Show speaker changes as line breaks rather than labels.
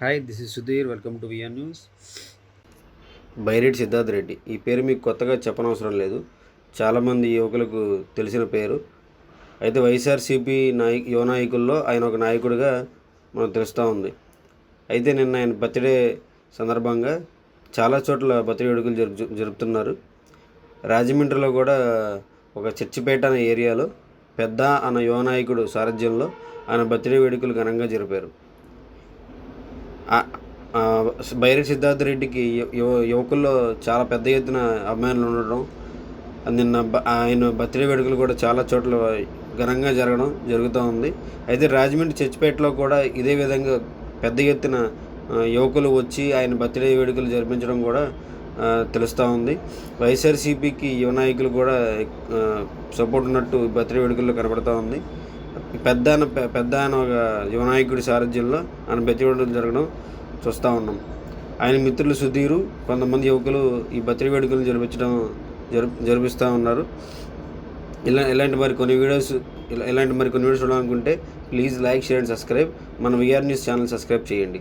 Hi this is Sudheer welcome to VR news
Byreddy Siddharth Reddy. ఈ పేరు మీకు కొత్తగా చెప్పనవసరం లేదు. చాలామంది యువకులకు తెలిసిన పేరు. అయితే వైఎస్ఆర్సీపీ నాయక యువ నాయకుల్లో ఆయన ఒక నాయకుడిగా మనకు తెలుస్తూ ఉంది. అయితే నిన్న ఆయన బర్త్డే సందర్భంగా చాలా చోట్ల బర్త్డే వేడుకలు జరుపు జరుపుతున్నారు. రాజమండ్రిలో కూడా ఒక చర్చిపేట అనే ఏరియాలో పెద్ద అన్న యువ నాయకుడు సారథ్యంలో ఆయన బర్త్డే వేడుకలు ఘనంగా జరిపారు. బైరి సిద్ధార్థ రెడ్డికి యువ- యువకుల్లో చాలా పెద్ద ఎత్తున అభిమానులు ఉండడం నిన్న బ- ఆయన బర్త్డే వేడుకలు కూడా చాలా చోట్ల ఘనంగా జరగడం జరుగుతూ ఉంది. అయితే రాజమండ్రి చర్చిపేటలో కూడా ఇదే విధంగా పెద్ద ఎత్తున యువకులు వచ్చి ఆయన బర్త్డే వేడుకలు జరిపించడం కూడా తెలుస్తూ ఉంది. వైఎస్ఆర్సీపీకి యువ నాయకులు కూడా సపోర్ట్ ఉన్నట్టు బర్త్డే వేడుకల్లో కనబడుతూ ఉంది. పెద్ద పెద్ద ఆయన ఒక యువనాయకుడి సారథ్యంలో ఆయన బర్త్డే వేడుకలు జరగడం చూస్తూ ఉన్నాం. ఆయన మిత్రులు సుధీరు కొంతమంది యువకులు ఈ బతిరి వేడుకలు జరిపించడం జరు జరిపిస్తూ ఉన్నారు. ఇలా ఇలాంటి మరి కొన్ని వీడియోస్ ఇలా ఇలాంటి మరి కొన్ని వీడియోస్ చూడాలనుకుంటే please like share and subscribe. మన విఆర్ న్యూస్ ఛానల్ సబ్స్క్రైబ్ చేయండి.